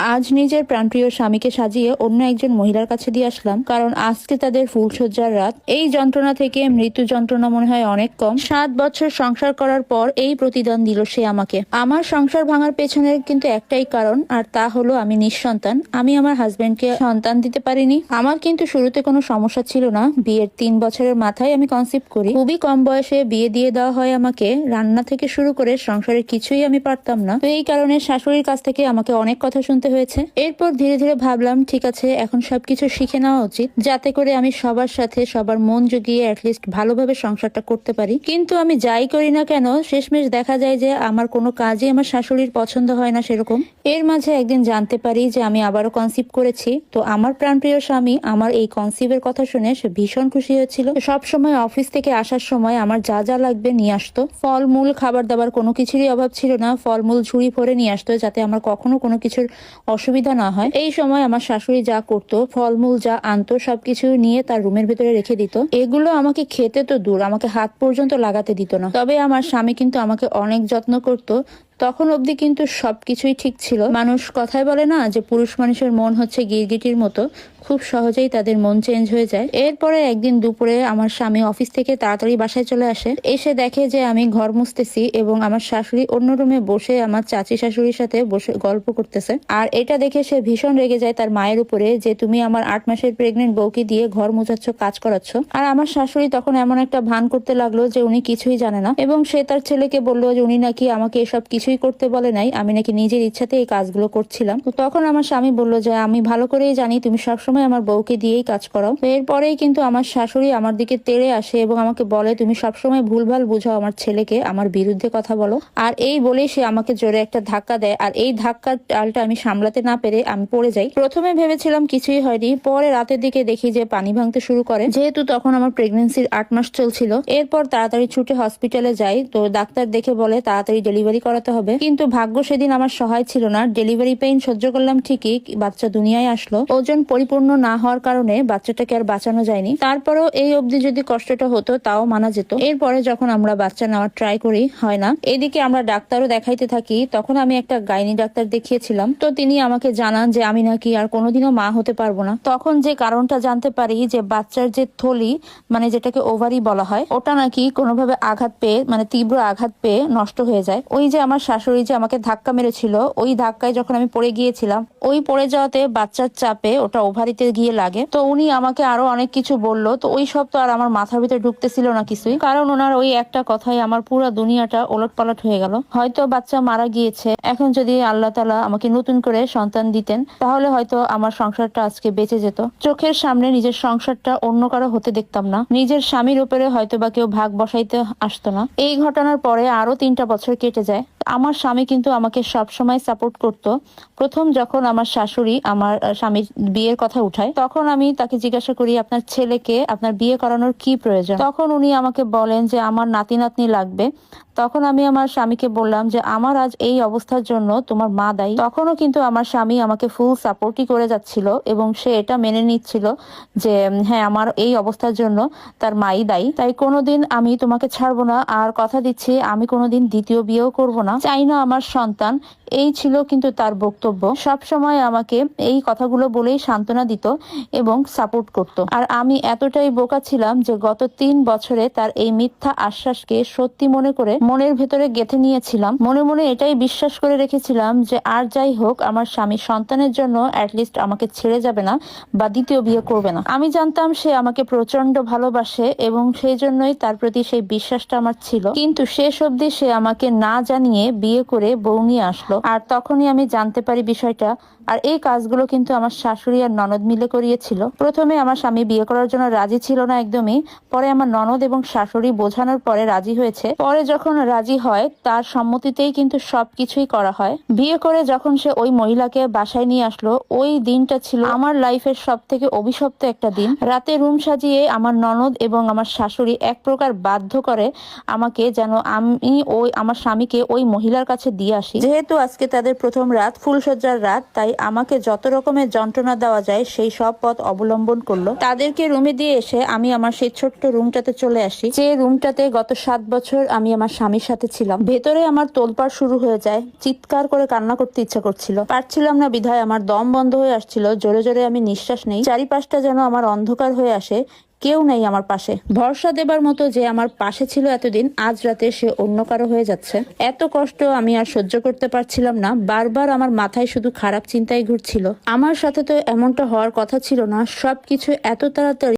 আজ নিজের প্রাণপ্রিয় স্বামীকে সাজিয়ে অন্য একজন মহিলার কাছে দিয়ে আসলাম, কারণ আজকে তাদের ফুলসজ্জার রাত। এই যন্ত্রণা থেকে মৃত্যু যন্ত্রণা মনে হয় অনেক কম। সাত বছর সংসার করার পর এই প্রতিদান দিল সে আমাকে। আমার সংসার ভাঙার পেছনের কিন্তু একটাই কারণ, আর তা হলো আমি নিঃসন্তান। আমি আমার হাজবেন্ডকে সন্তান দিতে পারিনি। আমার কিন্তু শুরুতে কোনো সমস্যা ছিল না। বিয়ের তিন বছরের মাথায় আমি কনসিপ্ট করি। খুবই কম বয়সে বিয়ে দিয়ে দেওয়া হয় আমাকে। রান্না থেকে শুরু করে সংসারের কিছুই আমি পারতাম না। তো এই কারণে শাশুড়ির কাছ থেকে আমাকে অনেক কথা শুনতে হয়েছে। এরপর ধীরে ধীরে ভাবলাম, ঠিক আছে, এখন সবকিছু শিখে নেওয়া উচিত। যাতে করে আমি সবার সাথে সবার মন জুগিয়ে অ্যাটলিস্ট ভালোভাবে সংসারটা করতে পারি। কিন্তু আমি যাই করি না কেন, শেষমেশ দেখা যায় যে আমার কোনো কাজই আমার শাশুড়ির পছন্দ হয় না সেরকম। এর মাঝে একদিন জানতে পারি যে আমি আবারও কনসিভ করেছি। তো আমার প্রাণপ্রিয় স্বামী আমার এই কনসিভের কথা শুনে সে ভীষণ খুশি হয়েছিল। সব সময় অফিস থেকে আসার সময় আমার যা যা লাগবে নিয়ে আসতো। ফলমূল, খাবার দাবার কোনো কিছুরই অভাব ছিল না। ফলমূল, ঝুড়ি ভরে নিয়ে আসতো যাতে আমার কখনো কোনো কিছুর অসুবিধা না হয়। এই সময় আমার শাশুড়ি যা করতো, ফলমূল যা আনতো, সবকিছু নিয়ে তার রুমের ভেতরে রেখে দিত। এগুলো আমাকে খেতে তো দূর, আমাকে হাত পর্যন্ত লাগাতে দিত না। তবে আমার স্বামী কিন্তু আমাকে অনেক যত্ন করতো তখন অবধি কিন্তু সবকিছুই ঠিক ছিল। মানুষ কথায় বলে না যে পুরুষ মানুষের মন হচ্ছে গিরগিটির মতো। খুব সহজেই তাদের মন চেঞ্জ হয়ে যায়। এরপরে একদিন দুপুরে আমার স্বামী অফিস থেকে তাড়াতাড়ি বাসায় চলে আসে। এসে দেখে যে আমি ঘর মুছতেছি এবং আমার শাশুড়ি অন্য রুমে বসে আমার চাচি শাশুড়ির সাথে বসে গল্প করতেছে। আর এটা দেখে সে ভীষণ রেগে যায় তার মায়ের উপরে যে, তুমি আমার আট মাসের প্রেগনেন্ট বউকে দিয়ে ঘর মুছাচ্ছ, কাজ করাচ্ছ। আর আমার শাশুড়ি তখন এমন একটা ভান করতে লাগল যে উনি কিছুই জানে না। এবং সে তার ছেলেকে বলল যে, উনি নাকি আমাকে এসব কিছুই করতে বলে নাই। আমি নাকি নিজের ইচ্ছাতে এই কাজগুলো করছিলাম। তো তখন আমার স্বামী বলল যে, আমি ভালো করেই জানি, তুমি সবসময় আমার বউকে দিয়েই কাজ করাও। তো এরপরেই কিন্তু আমার শাশুড়ি আমার দিকে তেড়ে আসে এবং আমাকে বলে, তুমি সবসময় ভুলভাল বুঝাও আমার ছেলেকে, আমার বিরুদ্ধে কথা বলো। আর এই বলেই সে আমাকে জোরে একটা ধাক্কা দেয়। আর এই ধাক্কার ডালটা আমি সামলাতে না পেরে আমি পড়ে যাই। প্রথমে ভেবেছিলাম কিছুই হয়নি। পরে রাতের দিকে দেখি যে পানি ভাঙতে শুরু করে। যেহেতু তখন আমার প্রেগনেন্সির আট মাস চলছিল, এরপর তাড়াতাড়ি ছুটে হসপিটালে যাই। তো ডাক্তার দেখে বলে, তাড়াতাড়ি ডেলিভারি করাতে হবে। কিন্তু ভাগ্য সেদিন আমার সহায় ছিল না। ডেলিভারি পেইন সহ্য করলাম ঠিকই, বাচ্চা দুনিয়ায় আসলো। ওজন পরিপূর্ণ না হওয়ার কারণে বাচ্চাটাকে আর বাঁচানো যায়নি। তারপরেও এই অবধি যদি কষ্টটা হতো, তাও মানা যেত। এরপরে যখন আমরা বাচ্চা নেওয়ার ট্রাই করি, হয় না। এদিকে আমরা ডাক্তারও দেখাইতে থাকি। তখন আমি একটা গাইনি ডাক্তার দেখিয়েছিলাম। তো তিনি আমাকে জানান যে, আমি নাকি আর কোনোদিনও মা হতে পারব না। তখন যে কারণটা জানতে পারি যে, বাচ্চার যে থলি মানে যেটাকে ওভারি বলা হয়, ওটা নাকি কোনোভাবে আঘাত পেয়ে মানে তীব্র আঘাত পেয়ে নষ্ট হয়ে যায়। ওই যে আমার শাশুড়ি যে আমাকে ধাক্কা মেরেছিল, ওই ধাক্কায় যখন আমি পড়ে গিয়েছিলাম, ওই পড়ে যাওয়াতে বাচ্চার চাপে ওটা ওভারিতে গিয়ে লাগে। তো উনি আমাকে আরও অনেক কিছু বলল। তো ওই সব তো আর আমার মাথার ভিতরে ঢুকতেছিল না কিছুই। কারণ ওনার ওই একটা কথাই আমার পুরো দুনিয়াটা ওলট পালট হয়ে গেল। হয়তো বাচ্চা মারা গিয়েছে। এখন যদি আল্লাহ তালা আমাকে নতুন করে সন্তান দিতেন, তাহলে হয়তো আমার সংসারটা আজকে বেঁচে যেত। চোখের সামনে নিজের সংসারটা অন্য কারও হতে দেখতাম না। নিজের স্বামীর উপরে হয়তো বা কেউ ভাগ বসাইতে আসতো না। এই ঘটনার পরে আরও তিনটা বছর কেটে যায়। আমার স্বামী কিন্তু আমাকে সব সময় সাপোর্ট করত। প্রথম যখন আমার শাশুড়ি আমার স্বামীর বিয়ের কথা উঠায়, তখন আমি তাকে জিজ্ঞাসা করি, আপনার ছেলেকে আপনার বিয়ে করানোর কি প্রয়োজন? তখন উনি আমাকে বলেন যে, আমার নাতি নাতনি লাগবে। তখন আমি আমার স্বামীকে বললাম যে, আমার আজ এই অবস্থার জন্য তোমার মা দায়ী। তখনও কিন্তু আমার স্বামী আমাকে ফুল সাপোর্টই করে যাচ্ছিল এবং সে এটা মেনে নিচ্ছিল যে হ্যাঁ আমার এই অবস্থার জন্য তার মাই দায়ী। তাই কোনোদিন আমি তোমাকে ছাড়বো না, আর কথা দিচ্ছি, আমি কোনোদিন দ্বিতীয় বিয়েও করব না। চাই না আমার সন্তান, এই ছিল কিন্তু তার বক্তব্য। সব সময় আমাকে এই কথাগুলো বলেই সান্ত্বনা দিত এবং সাপোর্ট করত। আর আমি এতটাই বোকা ছিলাম যে গত তিন বছরে তার এই মিথ্যা আশ্বাসকে সত্যি মনে করে মনের ভেতরে গেঁথে নিয়েছিলাম। মনে মনে এটাই বিশ্বাস করে রেখেছিলাম যে আর যাই হোক, আমার স্বামী সন্তানের জন্য অ্যাটলিস্ট আমাকে ছেড়ে যাবে না বা দ্বিতীয় বিয়ে করবে না। আমি জানতাম সে আমাকে প্রচণ্ড ভালোবাসে এবং সেই জন্যই তার প্রতি সেই বিশ্বাসটা আমার ছিল। কিন্তু শেষ অবধি সে আমাকে না জানিয়ে বিয়ে করে বউ নিয়ে আসলো। আর তখনই আমি জানতে পারি বিষয়টা। আর এই কাজগুলো কিন্তু আমার শাশুড়ি আর ননদ মিলে করিয়েছিল। প্রথমে আমার স্বামী বিয়ে করার জন্য রাজি ছিল না একদমই। পরে আমার ননদ এবং শাশুড়ি বোঝানোর পরে রাজি হয়েছে। পরে যখন রাজি হয়, তার সম্মতিতেই কিন্তু সবকিছুই করা হয়। বিয়ে করে যখন সে ওই মহিলাকে বাসায় নিয়ে আসলো, ওই দিনটা ছিল আমার লাইফের সব থেকে অভিশপ্ত একটা দিন। রাতে রুম সাজিয়ে আমার ননদ এবং আমার শাশুড়ি এক প্রকার বাধ্য করে আমাকে যেন আমি ওই, আমার স্বামীকে ওই মহিলার কাছে দিয়ে আসি। যেহেতু আজকে তাদের প্রথম রাত ফুলসজ্জার রাত, তাই আমাকে যত রকমের যন্ত্রণা দেওয়া যায়, সেই সব পথ অবলম্বন করল। তাদেরকে রুমে দিয়ে এসে আমি আমার সেই ছোট্ট রুমটাতে চলে আসি। যে রুমটাতে গত সাত বছর আমি আমার স্বামীর সাথে ছিলাম। ভেতরে আমার তোলপাড় শুরু হয়ে যায়। চিৎকার করে কান্না করতে ইচ্ছা করছিল। পারছিলাম না বিধায় আমার দম বন্ধ হয়ে আসছিল। জোরে জোরে আমি নিঃশ্বাস নেই। চারিপাশটা যেন আমার অন্ধকার হয়ে আসে। কেউ নেই আমার পাশে। ভরসা দেবার মতো যে আমার পাশে ছিল এতদিন, আজ রাতে সে অন্য কারও হয়ে যাচ্ছে। এত কষ্ট আমি আর সহ্য করতে পারছিলাম না। বারবার আমার মাথায় শুধু খারাপ চিন্তাই ঘুরছিল। আমার সাথে তো এমনটা হওয়ার কথা ছিল না। সবকিছু এত তাড়াতাড়ি